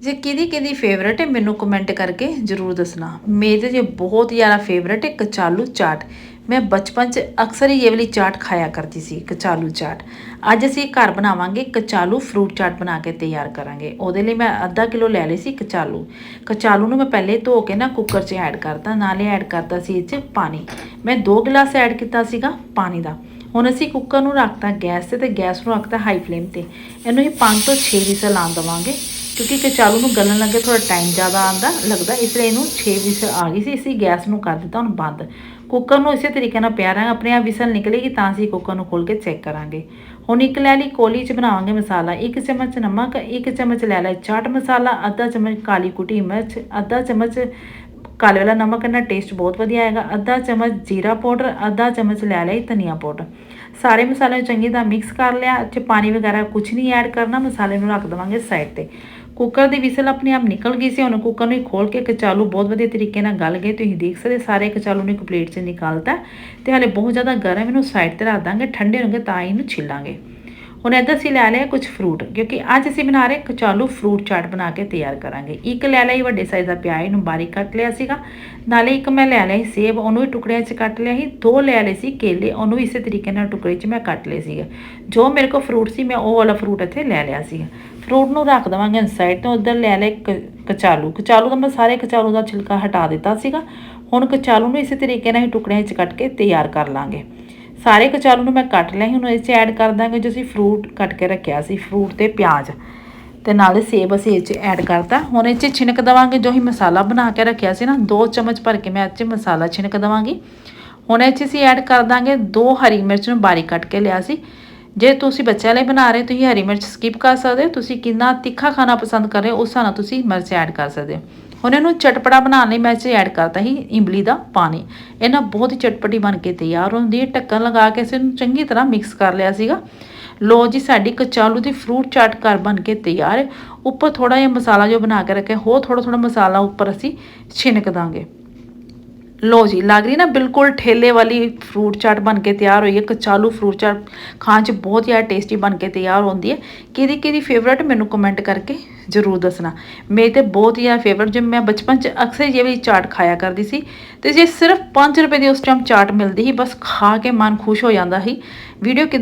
ਜੇ ਕਿਹਦੀ ਕਿਹਦੀ ਫੇਵਰੇਟ ਹੈ, ਮੈਨੂੰ ਕਮੈਂਟ ਕਰਕੇ ਜਰੂਰ ਦੱਸਣਾ। ਮੇਰੇ ਜੇ ਬਹੁਤ ਜ਼ਿਆਦਾ ਫੇਵਰੇਟ ਹੈ, ਕਚਾਲੂ ਚਾਟ। ਮੈਂ ਬਚਪਨ 'ਚ ਅਕਸਰ ਹੀ ਇਹ ਵਾਲੀ ਚਾਟ ਖਾਇਆ ਕਰਦੀ ਸੀ, ਕਚਾਲੂ ਚਾਟ। ਅੱਜ ਅਸੀਂ ਘਰ ਬਣਾਵਾਂਗੇ ਕਚਾਲੂ ਫਰੂਟ ਚਾਟ ਬਣਾ ਕੇ ਤਿਆਰ ਕਰਾਂਗੇ। ਉਹਦੇ ਲਈ ਮੈਂ ਅੱਧਾ ਕਿਲੋ ਲੈ ਲਈ ਸੀ ਕਚਾਲੂ। ਕਚਾਲੂ ਨੂੰ ਮੈਂ ਪਹਿਲੇ ਧੋ ਕੇ ਨਾ ਕੁੱਕਰ 'ਚ ਐਡ ਕਰਤਾ, ਨਾਲੇ ਐਡ ਕਰਤਾ ਸੀ ਇਹ 'ਚ ਪਾਣੀ। ਮੈਂ 2 ਗਲਾਸ ਐਡ ਕੀਤਾ ਸੀਗਾ ਪਾਣੀ ਦਾ। ਹੁਣ ਅਸੀਂ ਕੁੱਕਰ ਨੂੰ ਰੱਖਤਾ ਗੈਸ ਤੇ ਤੇ ਗੈਸ ਨੂੰ ਰੱਖਤਾ ਹਾਈ ਫਲੇਮ ਤੇ। ਇਹਨੂੰ ਹੀ 5 ਤੋਂ 6 ਵਿਸਲ ਲਾਉਣ ਦਵਾਂਗੇ। ਕਿਉਂਕਿ ਕਚਾਲੂ ਨੂੰ ਗਲਣ ਲੱਗੇ ਥੋੜਾ ਟਾਈਮ ਜ਼ਿਆਦਾ ਆਂਦਾ ਲੱਗਦਾ। ਇਸ ਲਈ ਇਹਨੂੰ 6 ਵਿਸਲ ਆ ਗਈ ਸੀ ਅਸੀਂ ਗੈਸ ਨੂੰ ਕਰ ਦਿੱਤਾ, ਹੁਣ ਬੰਦ। ਕੁੱਕਰ ਨੂੰ ਇਸੇ ਤਰੀਕੇ ਨਾਲ ਪਿਆ ਰਹਾਂਗੇ, ਆਪਣੇ ਆਪ ਵਿਸਲ ਨਿਕਲੇਗੀ, ਤਾਂ ਅਸੀਂ ਕੁੱਕਰ ਨੂੰ ਖੋਲ ਕੇ ਚੈੱਕ ਕਰਾਂਗੇ। ਹੁਣ ਇੱਕ ਲੈ ਲਈ, ਕੋਲੀ 'ਚ ਬਣਾਵਾਂਗੇ ਮਸਾਲਾ। ਇੱਕ ਚਮਚ ਨਮਕ, ਇੱਕ ਚਮਚ ਲੈ ਲੈ ਚਾਟ ਮਸਾਲਾ, ਅੱਧਾ ਚਮਚ ਕਾਲੀ ਕੁਟੀ ਮਿਰਚ, ਅੱਧਾ ਚਮਚ ਕਾਲੇ ਵਾਲਾ ਨਮਕ ਨਾਲ ਟੇਸਟ ਬਹੁਤ ਵਧੀਆ ਆਏਗਾ। ਅੱਧਾ ਚਮਚ ਜੀਰਾ ਪਾਊਡਰ, ਅੱਧਾ ਚਮਚ ਲੈ ਲਈ ਧਨੀਆ ਪਾਊਡਰ। ਸਾਰੇ ਮਸਾਲੇ ਨੂੰ ਚੰਗੀ ਤਰ੍ਹਾਂ ਮਿਕਸ ਕਰ ਲਿਆ, ਇੱਥੇ ਪਾਣੀ ਵਗੈਰਾ ਕੁਝ ਨਹੀਂ ਐਡ ਕਰਨਾ, ਮਸਾਲੇ ਨੂੰ ਰੱਖ ਦਵਾਂਗੇ ਸਾਈਡ ਤੇ। ਕੁੱਕਰ ਦੀ ਵਿਸਲ ਆਪਣੇ ਆਪ ਨਿਕਲ ਗਈ ਸੀ, ਹੁਣ ਕੁੱਕਰ ਨੂੰ ਖੋਲ ਕੇ ਕਚਾਲੂ ਬਹੁਤ ਵਧੀਆ ਤਰੀਕੇ ਨਾਲ ਗਲ ਗਏ, ਤੁਸੀਂ ਦੇਖ ਸਕਦੇ ਸਾਰੇ ਕਚਾਲੂ ਨੂੰ ਇੱਕ ਪਲੇਟ 'ਚ ਨਿਕਾਲਤਾ ਤੇ ਹਲੇ ਬਹੁਤ ਜ਼ਿਆਦਾ ਗਰਮ ਇਹਨੂੰ ਸਾਈਡ ਤੇ ਰੱਖ ਦਾਂਗੇ, ਠੰਡੇ ਹੋਣਗੇ ਤਾਂ ਇਹਨੂੰ ਛਿੱਲਾਂਗੇ। ਹੁਣ ਇੱਧਰ ਅਸੀਂ ਲੈ ਲਿਆ ਕੁਝ ਫਰੂਟ ਕਿਉਂਕਿ ਅੱਜ ਅਸੀਂ ਬਣਾ ਰਹੇ ਕਚਾਲੂ ਫਰੂਟ ਚਾਟ ਬਣਾ ਕੇ ਤਿਆਰ ਕਰਾਂਗੇ। ਇੱਕ ਲੈ ਲਈ ਵੱਡੇ ਸਾਈਜ਼ ਦਾ ਪਿਆਜ਼ ਨੂੰ ਬਾਰੀਕ ਕੱਟ ਲਿਆ ਸੀਗਾ। ਨਾਲੇ ਇੱਕ ਮੈਂ ਲੈ ਲਿਆ ਸੀ ਸੇਬ, ਉਹਨੂੰ ਵੀ ਟੁਕੜਿਆਂ 'ਚ ਕੱਟ ਲਿਆ ਸੀ। ਦੋ ਲੈ ਲਏ ਸੀ ਕੇਲੇ, ਉਹਨੂੰ ਵੀ ਇਸੇ ਤਰੀਕੇ ਨਾਲ ਟੁਕੜੇ 'ਚ ਮੈਂ ਕੱਟ ਲਏ ਸੀਗੇ। ਜੋ ਮੇਰੇ ਕੋਲ ਫਰੂਟ ਸੀ, ਮੈਂ ਉਹ ਵਾਲਾ ਫਰੂਟ ਇੱਥੇ ਲੈ ਲਿਆ ਸੀਗਾ। ਫਰੂਟ ਨੂੰ ਰੱਖ ਦਵਾਂਗੇ ਸਾਈਡ ਤੋਂ, ਉਧਰ ਲੈ ਲੈ ਕਚਾਲੂ। ਕਚਾਲੂ ਦਾ ਮੈਂ ਸਾਰੇ ਕਚਾਲੂ ਦਾ ਛਿਲਕਾ ਹਟਾ ਦਿੱਤਾ ਸੀਗਾ। ਹੁਣ ਕਚਾਲੂ ਨੂੰ ਇਸੇ ਤਰੀਕੇ ਨਾਲ ਹੀ ਟੁਕੜਿਆਂ 'ਚ ਕੱਟ ਕੇ ਤਿਆਰ ਕਰ ਲਾਂਗੇ। ਸਾਰੇ ਕਚਾਲੂ ਨੂੰ ਮੈਂ ਕੱਟ ਲਿਆ ਸੀ, ਹੁਣ ਇਹ 'ਚ ਐਡ ਕਰ ਦਾਂਗੇ ਜੋ ਅਸੀਂ ਫਰੂਟ ਕੱਟ ਕੇ ਰੱਖਿਆ ਸੀ ਫਰੂਟ ਤੇ ਪਿਆਜ਼। ਤੇ ਨਾਲੇ ਸੇਬ ਅਸੀਂ ਇਹ 'ਚ ਐਡ ਕਰਤਾ। ਹੁਣ ਇਹ 'ਚ ਛਿਣਕ ਦਵਾਂਗੇ, ਜੋ ਹੀ ਮਸਾਲਾ ਬਣਾ ਕੇ ਰੱਖਿਆ ਸੀ ਨਾ 2 ਚਮਚ ਭਰ ਕੇ ਮੈਂ ਇਹ 'ਚ ਮਸਾਲਾ ਛਿਣਕ ਦਵਾਂਗੀ। ਹੁਣ ਇਹ 'ਚ ਅਸੀਂ ਐਡ ਕਰ ਦਾਂਗੇ ਦੋ ਹਰੀ ਮਿਰਚ ਨੂੰ ਬਾਰੀਕ ਕੱਟ ਕੇ ਲਿਆ ਸੀ। ਜੇ ਤੁਸੀਂ ਬੱਚਿਆਂ ਲਈ ਬਣਾ ਰਹੇ ਤੁਸੀਂ ਹਰੀ ਮਿਰਚ ਸਕਿਪ ਕਰ ਸਕਦੇ ਹੋ। ਤੁਸੀਂ ਕਿੰਨਾ ਤਿੱਖਾ ਖਾਣਾ ਪਸੰਦ ਕਰ ਰਹੇ ਹੋ, ਉਸ ਹਿਸਾਬ ਨਾਲ ਤੁਸੀਂ ਮਿਰਚ ਐਡ ਕਰ ਸਕਦੇ ਹੋ। ਹੁਣ ਇਹਨੂੰ ਚਟਪੜਾ ਬਣਾਉਣ ਲਈ ਮੈਂ ਇਹ 'ਚ ਐਡ ਕਰਤਾ ਸੀ ਇਮਲੀ ਦਾ ਪਾਣੀ। ਇਹਨਾਂ ਬਹੁਤ ਹੀ ਚਟਪਟੀ ਬਣ ਕੇ ਤਿਆਰ ਹੁੰਦੀ ਹੈ। ਢੱਕਣ ਲਗਾ ਕੇ ਇਸ ਨੂੰ ਚੰਗੀ ਤਰ੍ਹਾਂ ਮਿਕਸ ਕਰ ਲਿਆ ਸੀਗਾ। ਲੋ ਜੀ, ਸਾਡੀ ਕਚਾਲੂ ਦੀ ਫਰੂਟ ਚਾਟ ਘਰ ਬਣ ਕੇ ਤਿਆਰ ਹੈ। ਉੱਪਰ ਥੋੜਾ ਜਿਹਾ ਮਸਾਲਾ ਜੋ ਬਣਾ ਕੇ ਰੱਖਿਆ, ਹੋਰ ਥੋੜਾ ਥੋੜਾ ਮਸਾਲਾ ਉੱਪਰ ਅਸੀਂ ਛਿਣਕ ਦਾਂਗੇ। ਲੋ ਜੀ, ਲੱਗ ਰਹੀ ਨਾ ਬਿਲਕੁਲ ਠੇਲੇ ਵਾਲੀ ਫਰੂਟ ਚਾਟ ਬਣ ਕੇ ਤਿਆਰ ਹੋਈ ਹੈ, ਕਚਾਲੂ ਫਰੂਟ ਚਾਟ ਖਾਣ 'ਚ ਬਹੁਤ ਜ਼ਿਆਦਾ ਟੇਸਟੀ ਬਣ ਕੇ ਤਿਆਰ ਹੁੰਦੀ ਹੈ। ਕਿਹਦੀ ਕਿਹਦੀ ਫੇਵਰਟ ਮੈਨੂੰ ਕਮੈਂਟ ਕਰਕੇ ਜ਼ਰੂਰ ਦੱਸਣਾ। ਮੇਰੀ ਤੇ ਬਹੁਤ ਹੀ ਜ਼ਿਆਦਾ ਫੇਵਰਟ ਜਿਵੇਂ ਮੈਂ ਬਚਪਨ 'ਚ ਅਕਸਰ ਇਹ ਵਾਲੀ ਚਾਟ ਖਾਇਆ ਕਰਦੀ ਸੀ ਤੇ ਜੇ ਸਿਰਫ 5 ਰੁਪਏ ਦੀ ਉਸ ਟਾਈਮ ਚਾਟ ਮਿਲਦੀ ਸੀ, ਬਸ ਖਾ ਕੇ ਮਨ ਖੁਸ਼ ਹੋ ਜਾਂਦਾ ਸੀ। ਵੀਡੀਓ ਕਿੱਦਾਂ